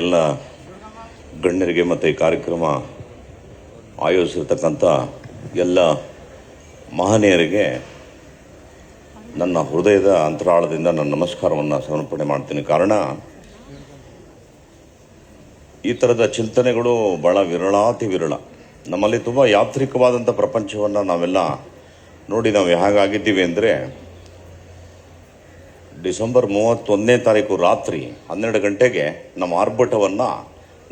ಎಲ್ಲ ಗಣ್ಯರಿಗೆ ಮತ್ತು ಈ ಕಾರ್ಯಕ್ರಮ ಆಯೋಜಿಸಿರ್ತಕ್ಕಂಥ ಎಲ್ಲ ಮಹನೀಯರಿಗೆ ನನ್ನ ಹೃದಯದ ಅಂತರಾಳದಿಂದ ನನ್ನ ನಮಸ್ಕಾರವನ್ನು ಸಮರ್ಪಣೆ ಮಾಡ್ತೀನಿ. ಕಾರಣ, ಈ ಥರದ ಚಿಂತನೆಗಳು ಭಾಳ ವಿರಳಾತಿ ವಿರಳ. ನಮ್ಮಲ್ಲಿ ತುಂಬ ಯಾತ್ರಿಕವಾದಂಥ ಪ್ರಪಂಚವನ್ನು ನಾವೆಲ್ಲ ನೋಡಿ ನಾವು ಹೇಗಾಗಿದ್ದೀವಿ ಅಂದರೆ ಡಿಸೆಂಬರ್ ಮೂವತ್ತೊಂದನೇ ತಾರೀಕು ರಾತ್ರಿ ಹನ್ನೆರಡು ಗಂಟೆಗೆ ನಮ್ಮ ಆರ್ಭಟವನ್ನು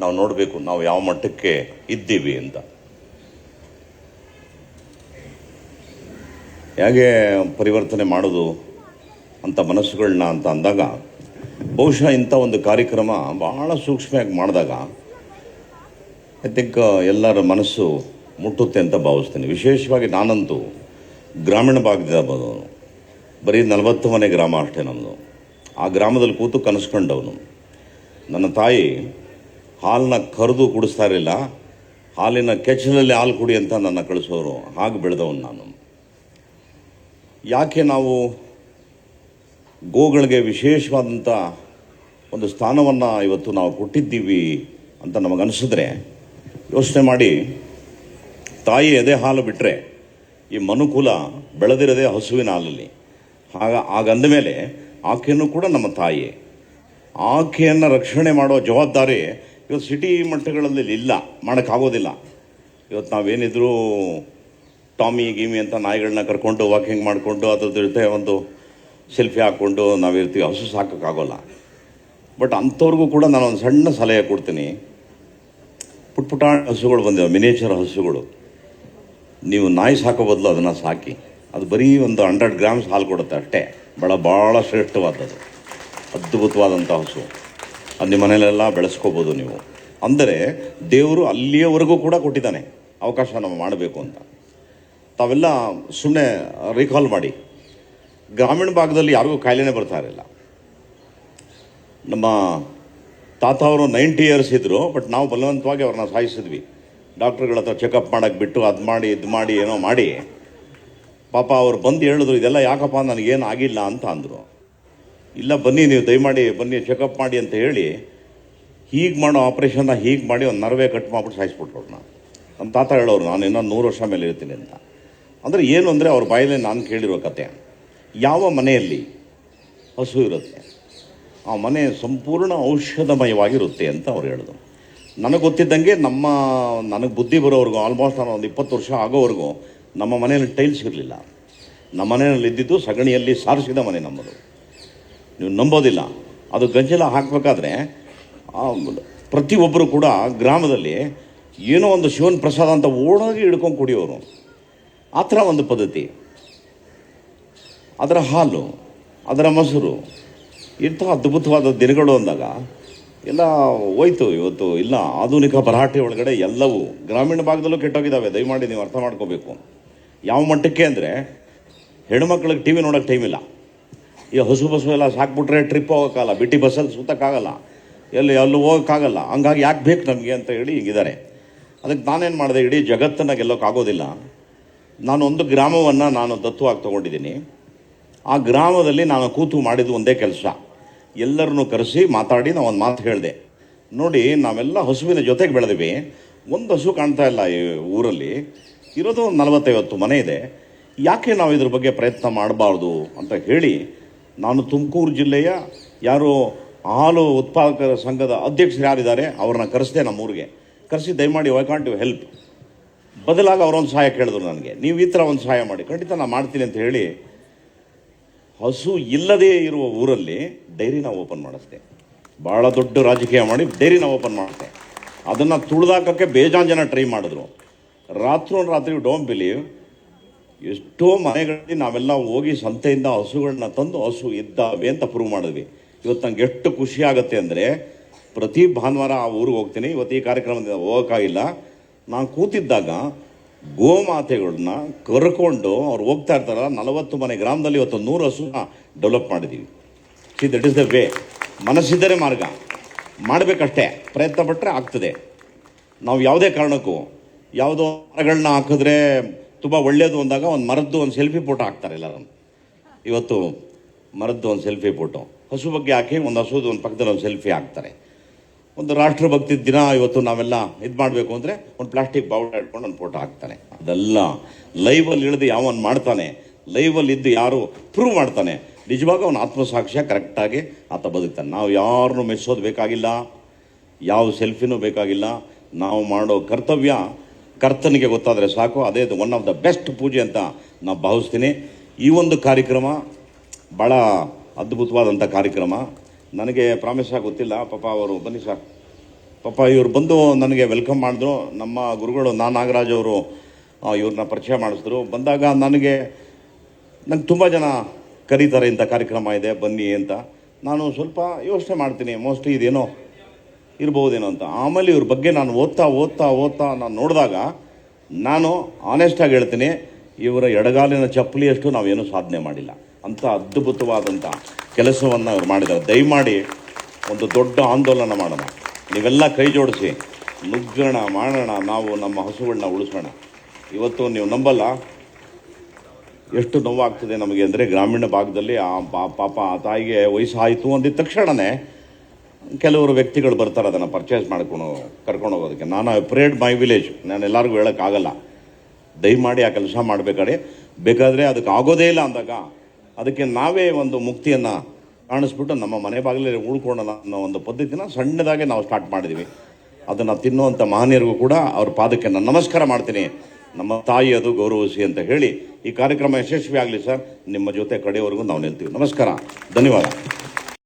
ನಾವು ನೋಡಬೇಕು, ನಾವು ಯಾವ ಮಟ್ಟಕ್ಕೆ ಇದ್ದೀವಿ ಅಂತ. ಹೇಗೆ ಪರಿವರ್ತನೆ ಮಾಡೋದು ಅಂತ ಮನಸ್ಸುಗಳನ್ನ ಅಂತ ಅಂದಾಗ, ಬಹುಶಃ ಇಂಥ ಒಂದು ಕಾರ್ಯಕ್ರಮ ಬಹಳ ಸೂಕ್ಷ್ಮವಾಗಿ ಮಾಡಿದಾಗ ಐ ಥಿಂಕ್ ಎಲ್ಲರ ಮನಸ್ಸು ಮುಟ್ಟುತ್ತೆ ಅಂತ ಭಾವಿಸ್ತೀನಿ. ವಿಶೇಷವಾಗಿ ನಾನಂತೂ ಗ್ರಾಮೀಣ ಭಾಗದಿಂದ ಬಂದವನು. ಬರೀ ನಲವತ್ತು ಮನೆ ಗ್ರಾಮ ಅಷ್ಟೇ ನಮ್ಮದು ಆ ಗ್ರಾಮದಲ್ಲಿ ಕೂತು ಕನಸ್ಕೊಂಡವನು. ನನ್ನ ತಾಯಿ ಹಾಲನ್ನ ಕರೆದು ಕುಡಿಸ್ತಾ ಇರಲಿಲ್ಲ. ಹಾಲಿನ ಕೆಚ್ಚಲಲ್ಲಿ ಹಾಲು ಕುಡಿ ಅಂತ ನನ್ನ ಕಳಿಸೋರು. ಹಾಗೆ ಬೆಳೆದವನು ನಾನು. ಯಾಕೆ ನಾವು ಗೋಗಳಿಗೆ ವಿಶೇಷವಾದಂಥ ಒಂದು ಸ್ಥಾನವನ್ನು ಇವತ್ತು ನಾವು ಕೊಟ್ಟಿದ್ದೀವಿ ಅಂತ ನಮಗನಿಸಿದ್ರೆ ಯೋಚನೆ ಮಾಡಿ, ತಾಯಿ ಎದೆ ಹಾಲು ಬಿಟ್ಟರೆ ಈ ಮನುಕುಲ ಬೆಳೆದಿರೋದೇ ಹಸುವಿನ ಹಾಲಲ್ಲಿ. ಆಗ ಹಾಗಂದ ಮೇಲೆ ಆಕೆಯೂ ಕೂಡ ನಮ್ಮ ತಾಯಿ. ಆಕೆಯನ್ನು ರಕ್ಷಣೆ ಮಾಡೋ ಜವಾಬ್ದಾರಿ ಇವತ್ತು ಸಿಟಿ ಮಟ್ಟಗಳಲ್ಲಿ ಇಲ್ಲ, ಮಾಡೋಕ್ಕಾಗೋದಿಲ್ಲ. ಇವತ್ತು ನಾವೇನಿದ್ರು ಟಾಮಿ, ಗೀಮಿ ಅಂತ ನಾಯಿಗಳನ್ನ ಕರ್ಕೊಂಡು ವಾಕಿಂಗ್ ಮಾಡಿಕೊಂಡು ಅದ್ರ ಜೊತೆ ಒಂದು ಸೆಲ್ಫಿ ಹಾಕ್ಕೊಂಡು ನಾವಿರ್ತೀವಿ. ಹಸು ಸಾಕೋಕ್ಕಾಗೋಲ್ಲ. ಬಟ್ ಅಂಥವ್ರಿಗೂ ಕೂಡ ನಾನು ಒಂದು ಸಣ್ಣ ಸಲಹೆ ಕೊಡ್ತೀನಿ. ಪುಟ್ ಪುಟ ಹಸುಗಳು ಬಂದಿವೆ, ಮಿನೇಚರ್ ಹಸುಗಳು. ನೀವು ನಾಯಿ ಸಾಕೋ ಬದಲು ಅದನ್ನು ಸಾಕಿ. ಅದು ಬರೀ ಒಂದು ಹಂಡ್ರೆಡ್ ಗ್ರಾಮ್ಸ್ ಹಾಲು ಕೊಡುತ್ತೆ ಅಷ್ಟೇ. ಭಾಳ ಭಾಳ ಶ್ರೇಷ್ಠವಾದದ್ದು. ಅದ್ಭುತವಾದಂಥ ಹಸು. ಅದು ನಿಮ್ಮ ಮನೇಲೆಲ್ಲ ಬೆಳೆಸ್ಕೋಬೋದು ನೀವು. ಅಂದರೆ ದೇವರು ಅಲ್ಲಿಯವರೆಗೂ ಕೂಡ ಕೊಟ್ಟಿದ್ದಾನೆ. ಅವಕಾಶ ನಾವು ಮಾಡಬೇಕು ಅಂತ. ತಾವೆಲ್ಲ ಸುಮ್ಮನೆ ರೀಕಾಲ್ ಮಾಡಿ. ಗ್ರಾಮೀಣ ಭಾಗದಲ್ಲಿ ಯಾರಿಗೂ ಕಾಯಿಲೆನೇ ಬರ್ತಾ ಇರಲಿಲ್ಲ. ನಮ್ಮ ತಾತ ಅವರು ನೈಂಟಿ ಇಯರ್ಸ್ ಇದ್ದರು ಬಟ್ ನಾವು ಬಲವಂತವಾಗಿ ಅವ್ರನ್ನ ಸಾಯಿಸಿದ್ವಿ. ಡಾಕ್ಟ್ರುಗಳ ಹತ್ರ ಚೆಕಪ್ ಮಾಡೋಕ್ಕೆ ಬಿಟ್ಟು ಅದು ಮಾಡಿ, ಇದು ಮಾಡಿ ಏನೋ ಮಾಡಿ. ಪಾಪ ಅವ್ರು ಬಂದು ಹೇಳಿದ್ರು, ಇದೆಲ್ಲ ಯಾಕಪ್ಪ? ನನಗೇನು ಆಗಿಲ್ಲ ಅಂತ ಅಂದರು. ಇಲ್ಲ ಬನ್ನಿ, ನೀವು ದಯಮಾಡಿ ಬನ್ನಿ ಚೆಕಪ್ ಮಾಡಿ ಅಂತ ಹೇಳಿ, ಹೀಗೆ ಮಾಡೋ ಆಪ್ರೇಷನ್ನ ಹೀಗೆ ಮಾಡಿ ಒಂದು ನರ್ವೇ ಕಟ್ ಮಾಡ್ಬಿಟ್ಟು ಸಾಯಿಸ್ಬಿಟ್ರು ಅವ್ರನ್ನ ನಮ್ಮ ತಾತ ಹೇಳೋರು, ನಾನು ಇನ್ನೊಂದು ನೂರು ವರ್ಷ ಮೇಲೆ ಇರ್ತೀನಿ ಅಂತ. ಅಂದರೆ ಏನು ಅಂದರೆ ಅವ್ರ ಬಾಯಲ್ಲಿ ನಾನು ಕೇಳಿರೋ ಕತೆ. ಯಾವ ಮನೆಯಲ್ಲಿ ಹಸು ಇರುತ್ತೆ, ಆ ಮನೆ ಸಂಪೂರ್ಣ ಔಷಧಮಯವಾಗಿರುತ್ತೆ ಅಂತ ಅವ್ರು ಹೇಳಿದ್ರು. ನನಗೆ ಗೊತ್ತಿದ್ದಂಗೆ ನಮ್ಮ, ನನಗೆ ಬುದ್ಧಿ ಬರೋವರೆಗೂ ಆಲ್ಮೋಸ್ಟ್ ನಾನು ಒಂದು ಇಪ್ಪತ್ತು ವರ್ಷ ಆಗೋವರೆಗೂ ನಮ್ಮ ಮನೆಯಲ್ಲಿ ಟೈಲ್ಸ್ ಇರಲಿಲ್ಲ. ನಮ್ಮ ಮನೆಯಲ್ಲಿ ಇದ್ದಿದ್ದು ಸಗಣಿಯಲ್ಲಿ ಸಾರಿಸಿದ ಮನೆ ನಮ್ಮದು. ನೀವು ನಂಬೋದಿಲ್ಲ. ಅದು ಗಂಜಲ ಹಾಕಬೇಕಾದ್ರೆ ಪ್ರತಿಯೊಬ್ಬರು ಕೂಡ ಗ್ರಾಮದಲ್ಲಿ ಏನೋ ಒಂದು ಶಿವನ ಪ್ರಸಾದ ಅಂತ ಓಡೋಗಿ ಹಿಡ್ಕೊಂಡು ಕುಡಿಯೋರು. ಆ ಥರ ಒಂದು ಪದ್ಧತಿ. ಅದರ ಹಾಲು, ಅದರ ಮೊಸರು ಇಂಥ ಅದ್ಭುತವಾದ ದಿನಗಳು ಅಂದಾಗ ಎಲ್ಲ ಹೋಯ್ತು ಇವತ್ತು. ಇಲ್ಲ, ಆಧುನಿಕ ಭರಾಟೆ ಒಳಗಡೆ ಎಲ್ಲವೂ ಗ್ರಾಮೀಣ ಭಾಗದಲ್ಲೂ ಕೆಟ್ಟೋಗಿದ್ದಾವೆ. ದಯಮಾಡಿ ನೀವು ಅರ್ಥ ಮಾಡ್ಕೋಬೇಕು. ಯಾವ ಮಟ್ಟಕ್ಕೆ ಅಂದರೆ ಹೆಣ್ಮಕ್ಳಿಗೆ ಟಿ ವಿ ನೋಡೋಕ್ಕೆ ಟೈಮ್ ಇಲ್ಲ. ಈ ಹಸು ಬಸು ಎಲ್ಲ ಸಾಕ್ಬಿಟ್ರೆ ಟ್ರಿಪ್ ಹೋಗೋಕ್ಕಾಗಲ್ಲ ಬಿಟ್ಟಿ ಬಸ್ಸಲ್ಲಿ ಸುತ್ತಕ್ಕಾಗಲ್ಲ ಎಲ್ಲಿ ಅಲ್ಲಿ ಹೋಗೋಕ್ಕಾಗಲ್ಲ. ಹಂಗಾಗಿ ಯಾಕೆ ಬೇಕು ನಮಗೆ ಅಂತ ಹೇಳಿ ಹಿಂಗಿದ್ದಾರೆ. ಅದಕ್ಕೆ ನಾನೇನು ಮಾಡಿದೆ, ಇಡೀ ಜಗತ್ತನ್ನು ಗೆಲ್ಲೋಕ್ಕಾಗೋದಿಲ್ಲ ನಾನು ಒಂದು ಗ್ರಾಮವನ್ನು ನಾನು ದತ್ತುವಾಗಿ ತೊಗೊಂಡಿದ್ದೀನಿ. ಆ ಗ್ರಾಮದಲ್ಲಿ ನಾನು ಕೂತು ಮಾಡಿದ್ದು ಒಂದೇ ಕೆಲಸ. ಎಲ್ಲರನ್ನೂ ಕರೆಸಿ ಮಾತಾಡಿ ನಾವು ಒಂದು ಮಾತು ಹೇಳಿದೆ. ನೋಡಿ, ನಾವೆಲ್ಲ ಹಸುವಿನ ಜೊತೆಗೆ ಬೆಳೆದಿವಿ. ಒಂದು ಹಸು ಕಾಣ್ತಾ ಇಲ್ಲ ಈ ಊರಲ್ಲಿ. ಇರೋದು ಒಂದು ನಲವತ್ತೈವತ್ತು ಮನೆ ಇದೆ. ಯಾಕೆ ನಾವು ಇದ್ರ ಬಗ್ಗೆ ಪ್ರಯತ್ನ ಮಾಡಬಾರ್ದು ಅಂತ ಹೇಳಿ ನಾನು ತುಮಕೂರು ಜಿಲ್ಲೆಯ ಯಾರು ಹಾಲು ಉತ್ಪಾದಕರ ಸಂಘದ ಅಧ್ಯಕ್ಷರು ಯಾರಿದ್ದಾರೆ, ಅವ್ರನ್ನ ಕರೆಸಿದೆ ನಮ್ಮೂರಿಗೆ. ಕರೆಸಿ ದಯಮಾಡಿ ವೈ ಕಾಂಟ್ ಯು ಹೆಲ್ಪ್ ಬದಲಾಗಿ ಅವರೊಂದು ಸಹಾಯ ಕೇಳಿದ್ರು ನನಗೆ. ನೀವು ಈ ಥರ ಒಂದು ಸಹಾಯ ಮಾಡಿ. ಖಂಡಿತ ನಾನು ಮಾಡ್ತೀನಿ ಅಂತ ಹೇಳಿ ಹಸು ಇಲ್ಲದೇ ಇರುವ ಊರಲ್ಲಿ ಡೈರಿನ ಓಪನ್ ಮಾಡಿಸ್ದೆ. ಭಾಳ ದೊಡ್ಡ ರಾಜಕೀಯ ಮಾಡಿ ಡೈರಿನ ಓಪನ್ ಮಾಡಿದೆ ಅದನ್ನು ತುಳಿದಾಕಕ್ಕೆ ಬೇಜಾನ್ ಜನ ಟ್ರೈ ಮಾಡಿದ್ರು. ರಾತ್ರಿ ರಾತ್ರಿ ಡೋಂಟ್ ಬಿಲೀವ್ ಎಷ್ಟೋ ಮನೆಗಳಲ್ಲಿ ನಾವೆಲ್ಲ ಹೋಗಿ ಸಂತೆಯಿಂದ ಹಸುಗಳನ್ನ ತಂದು ಹಸು ಇದ್ದಾವೆ ಅಂತ ಪ್ರೂವ್ ಮಾಡಿದ್ವಿ. ಇವತ್ತು ನಂಗೆ ಎಷ್ಟು ಖುಷಿ ಆಗುತ್ತೆ ಅಂದರೆ ಪ್ರತಿ ಭಾನುವಾರ ಆ ಊರಿಗೆ ಹೋಗ್ತೀನಿ, ಇವತ್ತು ಈ ಕಾರ್ಯಕ್ರಮದಿಂದ ಹೋಗೋಕ್ಕಾಗಿಲ್ಲ. ನಾನು ಕೂತಿದ್ದಾಗ ಗೋಮಾತೆಗಳನ್ನ ಕರ್ಕೊಂಡು ಅವ್ರು ಹೋಗ್ತಾ ಇರ್ತಾರಲ್ಲ, ನಲವತ್ತು ಮನೆ ಗ್ರಾಮದಲ್ಲಿ ಇವತ್ತು ನೂರು ಹಸುನ ಡೆವಲಪ್ ಮಾಡಿದ್ದೀವಿ see that is the way ಮನಸ್ಸಿದ್ದರೆ ಮಾರ್ಗ. ಮಾಡಬೇಕಷ್ಟೇ. ಪ್ರಯತ್ನ ಪಟ್ಟರೆ ಆಗ್ತದೆ. ನಾವು ಯಾವುದೇ ಕಾರಣಕ್ಕೂ ಯಾವುದೋ ಮರಗಳನ್ನ ಹಾಕಿದ್ರೆ ತುಂಬ ಒಳ್ಳೆಯದು ಅಂದಾಗ ಒಂದು ಮರದ್ದು ಒಂದು ಸೆಲ್ಫಿ ಫೋಟೋ ಹಾಕ್ತಾರೆ ಎಲ್ಲರೂ ಇವತ್ತು ಮರದ್ದು ಒಂದು ಸೆಲ್ಫಿ ಫೋಟೋ ಹಸು ಬಗ್ಗೆ ಹಾಕಿ ಒಂದು ಹಸುದು ಒಂದು ಪಕ್ಕದಲ್ಲಿ ಒಂದು ಸೆಲ್ಫಿ ಹಾಕ್ತಾರೆ. ಒಂದು ರಾಷ್ಟ್ರಭಕ್ತಿ ದಿನ ಇವತ್ತು ನಾವೆಲ್ಲ ಇದು ಮಾಡಬೇಕು ಅಂದರೆ ಒಂದು ಪ್ಲಾಸ್ಟಿಕ್ ಬೌಲ್ ಇಟ್ಕೊಂಡು ಒಂದು ಫೋಟೋ ಹಾಕ್ತಾನೆ ಅದೆಲ್ಲ ಲೈವಲ್ಲಿ ಇಳಿದು ಯಾವನ್ ಮಾಡ್ತಾನೆ ಲೈವಲ್ಲಿ ಇದ್ದು ಯಾರು ಪ್ರೂವ್ ಮಾಡ್ತಾನೆ ನಿಜವಾಗ ಅವನ ಆತ್ಮಸಾಕ್ಷ್ಯ ಕರೆಕ್ಟಾಗಿ ಆತ ಬದುಕ್ತಾನೆ. ನಾವು ಯಾರನ್ನೂ ಮೆಚ್ಚೋದು ಬೇಕಾಗಿಲ್ಲ, ಯಾವ ಸೆಲ್ಫಿನೂ ಬೇಕಾಗಿಲ್ಲ, ನಾವು ಮಾಡೋ ಕರ್ತವ್ಯ ಕರ್ತನಿಗೆ ಗೊತ್ತಾದರೆ ಸಾಕು, ಅದೇ ಒನ್ ಆಫ್ ದ ಬೆಸ್ಟ್ ಪೂಜೆ ಅಂತ ನಾನು ಭಾವಿಸ್ತೀನಿ. ಈ ಒಂದು ಕಾರ್ಯಕ್ರಮ ಭಾಳ ಅದ್ಭುತವಾದಂಥ ಕಾರ್ಯಕ್ರಮ. ನನಗೆ ಪ್ರಾಮಿಸ್ ಗೊತ್ತಿಲ್ಲ. ಪಾಪ ಅವರು, ಬನ್ನಿ ಸರ್ ಪಾಪ ಇವರು ಬಂದು ನನಗೆ ವೆಲ್ಕಮ್ ಮಾಡಿದ್ರು. ನಮ್ಮ ಗುರುಗಳು ನಾ ನಾಗರಾಜ್ ಅವರು ಇವ್ರನ್ನ ಪರಿಚಯ ಮಾಡಿಸಿದ್ರು. ಬಂದಾಗ ನನಗೆ, ನಂಗೆ ತುಂಬ ಜನ ಕರೀತಾರೆ ಇಂಥ ಕಾರ್ಯಕ್ರಮ ಇದೆ, ಬನ್ನಿ ಅಂತ. ನಾನು ಸ್ವಲ್ಪ ಯೋಚನೆ ಮಾಡ್ತೀನಿ. ಮೋಸ್ಟ್ಲಿ ಇದೇನೋ ಇರ್ಬೋದೇನೋ ಅಂತ. ಆಮೇಲೆ ಇವ್ರ ಬಗ್ಗೆ ನಾನು ಓದ್ತಾ ಓದ್ತಾ ಓದ್ತಾ ನಾನು ನೋಡಿದಾಗ ನಾನು ಆನೆಸ್ಟಾಗಿ ಹೇಳ್ತೀನಿ, ಇವರ ಎಡಗಾಲಿನ ಚಪ್ಪಲಿಯಷ್ಟು ನಾವೇನು ಸಾಧನೆ ಮಾಡಿಲ್ಲ. ಅಂಥ ಅದ್ಭುತವಾದಂಥ ಕೆಲಸವನ್ನು ಅವ್ರು ಮಾಡಿದ್ದಾರೆ. ದಯಮಾಡಿ ಒಂದು ದೊಡ್ಡ ಆಂದೋಲನ ಮಾಡೋಣ. ನೀವೆಲ್ಲ ಕೈ ಜೋಡಿಸಿ, ನುಗ್ಗೋಣ, ಮಾಡೋಣ, ನಾವು ನಮ್ಮ ಹಸುಗಳನ್ನ ಉಳಿಸೋಣ. ಇವತ್ತು ನೀವು ನಂಬಲ್ಲ. ಎಷ್ಟು ನೋವಾಗ್ತದೆ ನಮಗೆ ಅಂದರೆ ಗ್ರಾಮೀಣ ಭಾಗದಲ್ಲಿ ಆ ಪಾಪ ಆ ತಾಯಿಗೆ ವಯಸ್ಸಾಯಿತು ಅಂದಿದ ತಕ್ಷಣವೇ ಕೆಲವರು ವ್ಯಕ್ತಿಗಳು ಬರ್ತಾರೆ, ಅದನ್ನು ಪರ್ಚೇಸ್ ಮಾಡ್ಕೊಂಡು ಕರ್ಕೊಂಡು ಹೋಗೋದಕ್ಕೆ. ನಾನು ಅಪ್ರೇಡ್ ಮೈ ವಿಲೇಜ್ ನಾನು ಎಲ್ಲರಿಗೂ ಹೇಳೋಕ್ಕಾಗಲ್ಲ. ದಯಮಾಡಿ ಆ ಕೆಲಸ ಮಾಡಬೇಕಾದ್ರೆ. ಬೇಕಾದರೆ ಅದಕ್ಕೆ ಆಗೋದೇ ಇಲ್ಲ ಅಂದಾಗ, ಅದಕ್ಕೆ ನಾವೇ ಒಂದು ಮುಕ್ತಿಯನ್ನು ಕಾಣಿಸ್ಬಿಟ್ಟು ನಮ್ಮ ಮನೆ ಬಾಗಿಲಲ್ಲಿ ಉಳ್ಕೊಳ್ಳೋಣ ಅನ್ನೋ ಒಂದು ಪದ್ಧತಿನ ಸಣ್ಣದಾಗೆ ನಾವು ಸ್ಟಾರ್ಟ್ ಮಾಡಿದ್ದೀವಿ ಅದನ್ನು ತಿನ್ನುವಂಥ ಮಹನೀಯರಿಗೂ ಕೂಡ ಅವ್ರ ಪಾದಕ್ಕೆ ನಾನು ನಮಸ್ಕಾರ ಮಾಡ್ತೀನಿ. ನಮ್ಮ ತಾಯಿ ಅದು ಗೌರವಿಸಿ ಅಂತ ಹೇಳಿ ಈ ಕಾರ್ಯಕ್ರಮ ಯಶಸ್ವಿ ಆಗಲಿ ಸರ್. ನಿಮ್ಮ ಜೊತೆ ಕಡೆಯವರೆಗೂ ನಾವು ನಿಲ್ತೀವಿ. ನಮಸ್ಕಾರ. ಧನ್ಯವಾದ.